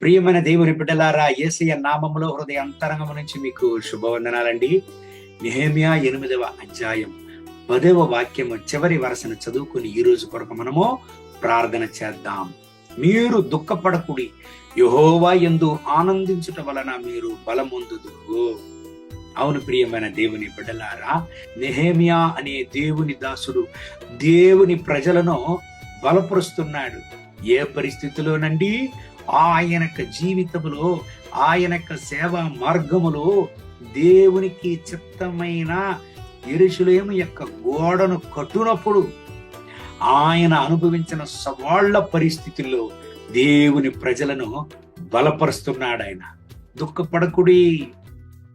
ప్రియమైన దేవుని బిడ్డలారా ఏసయ్య నామములో హృదయ అంతరంగం నుంచి మీకు శుభవందనాలండి. నిహేమియా ఎనిమిదవ అధ్యాయం పదవ వాక్యము చివరి వరసను చదువుకుని ఈ రోజు కొరకు మనము ప్రార్థన చేద్దాం. మీరు దుఃఖపడకుడి యహోవా ఎందు ఆనందించుట వలన మీరు బలమొందుదురు. అవును ప్రియమైన దేవుని బిడ్డలారా నెహేమియా అనే దేవుని దాసుడు దేవుని ప్రజలను బలపరుస్తున్నాడు. ఏ పరిస్థితిలోనండి? ఆయన యొక్క జీవితములో ఆయన యొక్క సేవా మార్గములో దేవునికి చిత్తమైన ఎరుషులేము యొక్క గోడను కట్టునప్పుడు ఆయన అనుభవించిన సవాళ్ళ పరిస్థితుల్లో దేవుని ప్రజలను బలపరుస్తున్నాడు ఆయన. దుఃఖపడకుడి.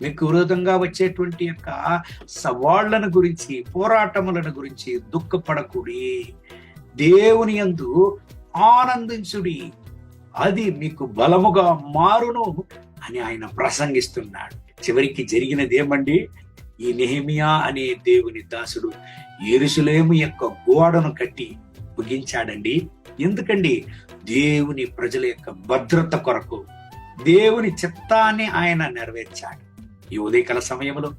మీకు విరోధంగా వచ్చేటువంటి యొక్క సవాళ్ళను గురించి పోరాటములను గురించి దుఃఖపడకుడి. దేవుని యందు ఆనందించుడి. అది మీకు బలముగా మారును అని ఆయన ప్రసంగిస్తున్నాడు. చివరికి జరిగినది ఏమండి ఈ నెహిమియా అనే దేవుని దాసుడు ఎరుసలేము యొక్క గోడను కట్టి ముగించాడండి. ఎందుకండి? దేవుని ప్రజల యొక్క భద్రత కొరకు. దేవుని చిత్తాన్ని ఆయన నెరవేర్చాడు. ఈ ఉదయకాల సమయంలో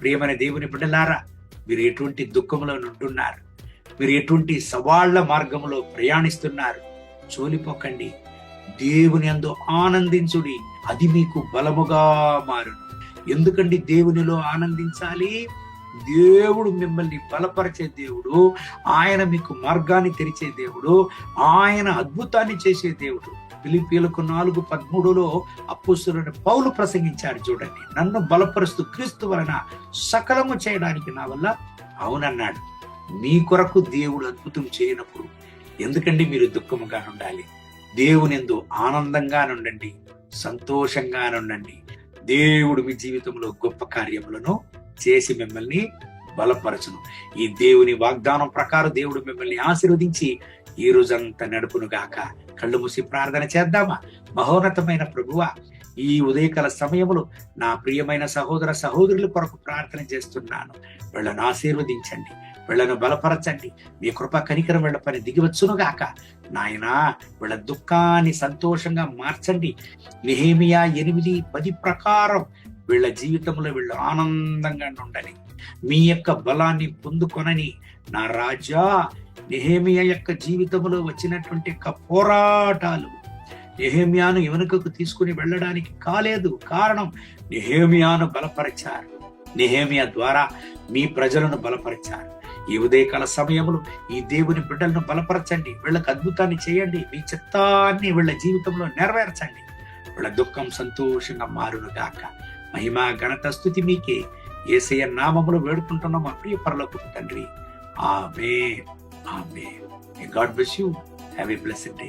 ప్రియమైన దేవుని బిడ్డలారా మీరు ఎటువంటి దుఃఖంలో ఉంటున్నారు మీరు ఎటువంటి సవాళ్ళ మార్గంలో ప్రయాణిస్తున్నారు? చోలిపోకండి. దేవుని అందు ఆనందించుడి. అది మీకు బలముగా మారును. ఎందుకండి దేవునిలో ఆనందించాలి? దేవుడు మిమ్మల్ని బలపరిచే దేవుడు ఆయన మీకు మార్గాన్ని తెరిచే దేవుడు ఆయన అద్భుతాన్ని చేసే దేవుడు. పిలిపిలకు నాలుగు పదమూడులో అప్పుసులను పౌలు ప్రసంగించాడు చూడండి. నన్ను బలపరుస్తూ క్రీస్తు వలన సకలము చేయడానికి నా వల్ల అవునన్నాడు. మీ కొరకు దేవుడు అద్భుతం చేయనప్పుడు ఎందుకండి మీరు దుఃఖముగా ఉండాలి? దేవునిందు ఆనందంగా నుండండి సంతోషంగా ఉండండి దేవుడు మీ జీవితంలో గొప్ప కార్యములను చేసి మిమ్మల్ని బలపరచును. ఈ దేవుని వాగ్దానం ప్రకారం దేవుడు మిమ్మల్ని ఆశీర్వదించి ఈ రోజంతా నడుపును గాక. కళ్ళు మూసి ప్రార్థన చేద్దామా? మహోన్నతమైన ప్రభువ ఈ ఉదయకాల సమయంలో నా ప్రియమైన సహోదర సహోదరుల కొరకు ప్రార్థన చేస్తున్నాను. వాళ్ళను ఆశీర్వదించండి. వీళ్ళను బలపరచండి. మీ కృప కనికరం వీళ్ళ పని దిగివచ్చును గాక నాయనా వీళ్ళ దుఃఖాన్ని సంతోషంగా మార్చండి. నిహేమియా ఎనిమిది పది ప్రకారం వీళ్ళ జీవితంలో వీళ్ళు ఆనందంగా ఉండాలి మీ యొక్క బలాన్ని పొందుకొనని నా రాజా నిహేమియా యొక్క జీవితంలో వచ్చినటువంటి యొక్క పోరాటాలు నిహేమియాను వెనుకకు తీసుకుని వెళ్ళడానికి కాలేదు. కారణం నిహేమియాను బలపరిచారు. నెహేమియా ద్వారా మీ ప్రజలను బలపరిచారు. ఈ ఉదయకాల సమయంలో ఈ దేవుని బిడ్డలను బలపరచండి. వీళ్ళకి అద్భుతాన్ని చేయండి. మీ చిత్తాన్ని వీళ్ళ జీవితంలో నెరవేర్చండి. వీళ్ళ దుఃఖం సంతోషంగా మారును గాక మహిమ ఘనత స్థుతి మీకే ఏసయ్య నామములు వేడుకుంటున్నాం మా ప్రియ పరలోకి తండ్రి. ఆమె ఆమె God bless you have a blessed day